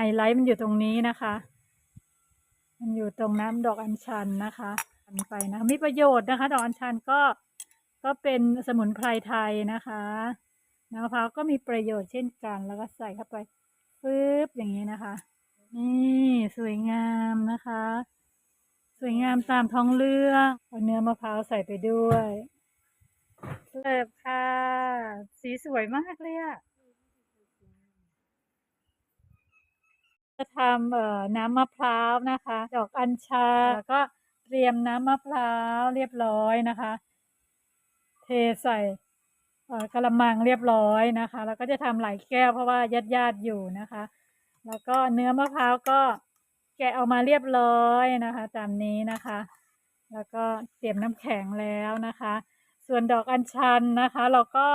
ไฮไลท์มันอยู่ตรงนี้นะคะ มันอยู่ตรงน้ำดอกอัญชันนะคะอันไปนะมีประโยชน์นะคะ ดอกอัญชันก็ก็เป็นสมุนไพรไทยนะคะน้ำมะพร้าวก็มีประโยชน์เช่นกัน แล้วก็ใส่เข้าไปปึ๊บอย่างนี้นะคะ นี่สวยงามนะคะ สวยงามตามท้องเรื่องเอาเนื้อมะพร้าวใส่ไปด้วยเสิร์ฟค่ะ สีสวยมากเลยอะ จะทำเอ่อน้ำมะพร้าวนะคะ ดอกอัญชันแล้วก็เตรียมน้ำมะพร้าวเรียบร้อยนะคะ เทใส่กระมังเรียบร้อยนะคะ แล้วก็จะทำหลายแก้วเพราะว่าญาติญาติอยู่นะคะ แล้วก็เนื้อมะพร้าวก็แกะออกมาเรียบร้อยนะคะ ตามนี้นะคะ แล้วก็เตรียมน้ำแข็งแล้วนะคะ ส่วนดอกอัญชันนะคะ เราก็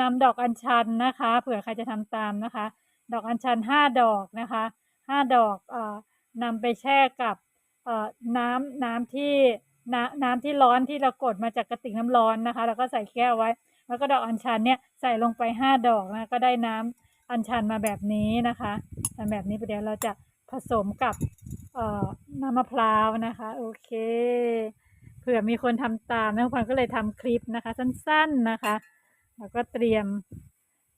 นำดอกอัญชันนะคะ เผื่อใครจะทำตามนะคะ ดอกอัญชันห้าดอกนะคะ ห้าดอกเอ่อนำไปแช่กับเอ่อน้ำน้ำที่น้ำน้ำที่ร้อนที่เรากดมาจากกระติกน้ำร้อนนะคะ แล้วก็ใส่แก้วไว้ แล้วก็ดอกอัญชันเนี่ยใส่ลงไปห้าดอกนะก็ได้น้ำอัญชันมาแบบนี้นะคะทำแบบนี้ประเดี๋ยวเราจะผสมกับเอ่อน้ำมะพร้าวนะคะ โอเคเผื่อมีคนทำตามนะพันก็เลยทำคลิปนะคะ สั้นๆนะคะ แล้วก็เตรียม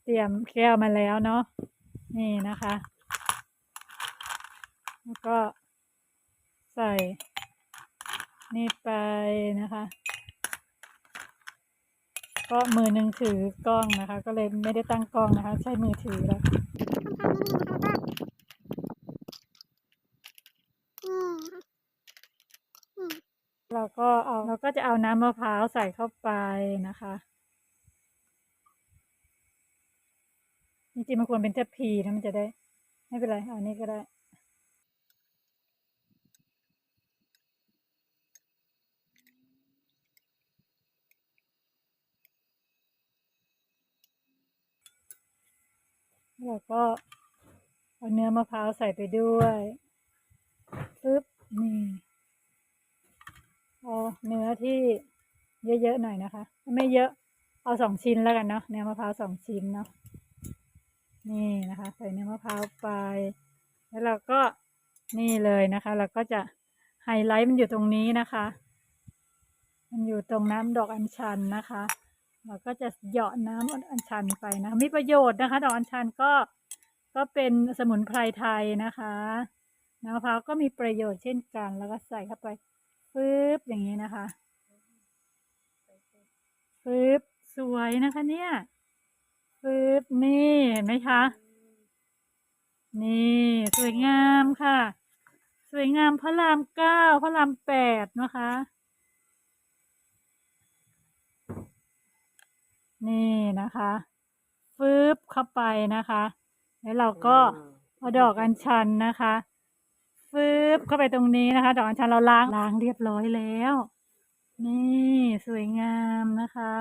เตรียมแก้วมาแล้วเนาะนี่นะคะ แล้วก็ใส่ นี่ไปนะคะ ก็มือหนึ่งถือกล้องนะคะ ก็เลยไม่ได้ตั้งกล้องนะคะ ใช้มือถือแล้วเราก็เอาเราก็จะเอาน้ำมะพร้าวใส่เข้าไปนะคะจริงๆมันควรเป็นเทปพีนะมันจะได้ ไม่เป็นไรเอาอันนี้ก็ได้ แล้วก็เอาเนื้อมะพร้าวใส่ไปด้วยปึ๊บนี่เอาเนื้อที่เยอะๆหน่อยนะคะ ไม่เยอะเอาสองชิ้นแล้วกันเนาะเนื้อมะพร้าวสองชิ้นเนาะนี่นะคะ ใส่เนื้อมะพร้าวไป แล้วเราก็นี่เลยนะคะ เราก็จะไฮไลท์มันอยู่ตรงนี้นะคะ มันอยู่ตรงน้ำดอกอัญชันนะคะ เราก็จะเหยาะน้ำอัญชันไปนะ มีประโยชน์นะคะดอกอัญชันก็ก็เป็นสมุนไพรไทยนะคะน้ำมะพร้าวก็มีประโยชน์เช่นกัน แล้วก็ใส่เข้าไปปึ๊บอย่างนี้นะคะปึ๊บสวยนะคะเนี่ยปึ๊บนี่เห็นไหมคะ นี่สวยงามค่ะ สวยงามพระรามเก้าพระรามแปดนะคะ นี่นะคะฟืบเข้าไปนะคะ แล้วเราก็เอาดอกอัญชันนะคะฟืบเข้าไปตรงนี้นะคะ ดอกอัญชันเราล้างล้างเรียบร้อยแล้ว นี่สวยงามนะคะ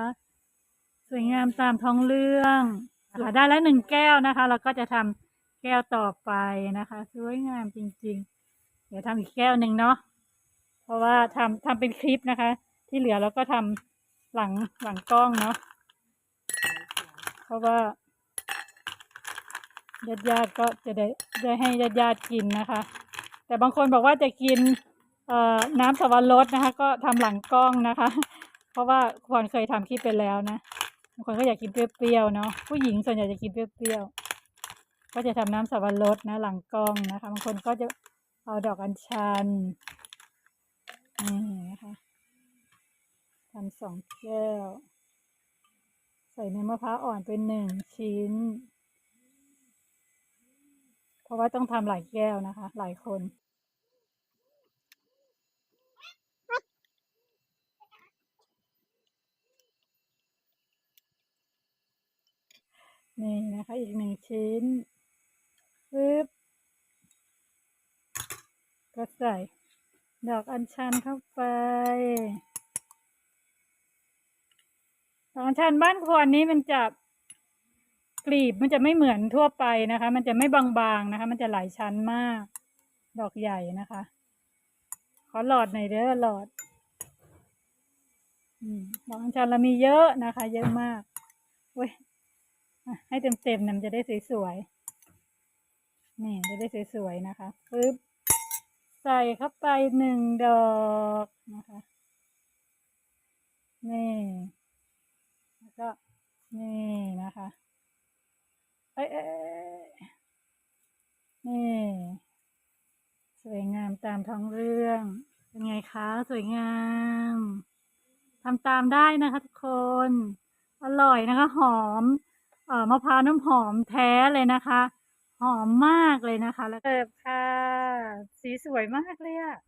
สวยงามตามท้องเรื่องนะคะได้แล้วหนึ่งแก้วนะคะ เราก็จะทำแก้วต่อไปนะคะ สวยงามจริง ๆ เดี๋ยวทำอีกแก้วหนึ่งเนาะเพราะว่าทำทำเป็นคลิปนะคะ ที่เหลือเราก็ทำหลังหลังกล้องเนาะ เพราะว่าญาติญาติๆก็จะได้ได้ให้ญาติญาติๆกินนะคะ แต่บางคนบอกว่าจะกินน้ำสับปะรดนะคะ ก็ทำหลังกล้องนะคะ เพราะว่าควรเคยทำคลิปไปแล้วนะบางคนก็อยากกินเปรี้ยวๆเนาะผู้หญิงส่วนใหญ่จะกินเปรี้ยวๆก็จะทำน้ำสับปะรดนะ หลังกล้องนะคะบางคนก็จะเอาดอกอัญชันนี่นะคะทำสองแก้ว ใส่เนื้อมะพร้าวอ่อนเป็นหนึ่งชิ้น เพราะว่าต้องทำหลายแก้วนะคะ หลายคนนี่นะคะ อีกหนึ่งชิ้นปึ๊บก็ใส่ ดอกอัญชันเข้าไป ดอกอัญชันบ้านควรนี้มันจะกลีบมันจะไม่เหมือนทั่วไปนะคะ มันจะไม่บางๆนะคะ มันจะหลายชั้นมาก ดอกใหญ่นะคะ ขอหลอดหน่อยเด้อหลอดอืมดอกอัญชันเรามีเยอะนะคะ เยอะมากเว้ยให้เต็มๆเนี่ยมันจะได้สวยๆนี่จะได้สวยๆนะคะปึ๊บใส่เข้าไปหนึ่งดอกนะคะ นี่ แล้วก็นี่นะคะ เอ้ยเอ้ยเอ้ยนี่ ส วยงามตามท้องเรื่อง เป็นไงคะ สวยงามทำตามได้นะคะทุกคน อร่อยนะคะ หอม เอ่อมะพร้าวน้ำหอมแท้เลยนะคะ หอมมากเลยนะคะ แล้วเกิบค่ะ สีสวยมากเลยอะ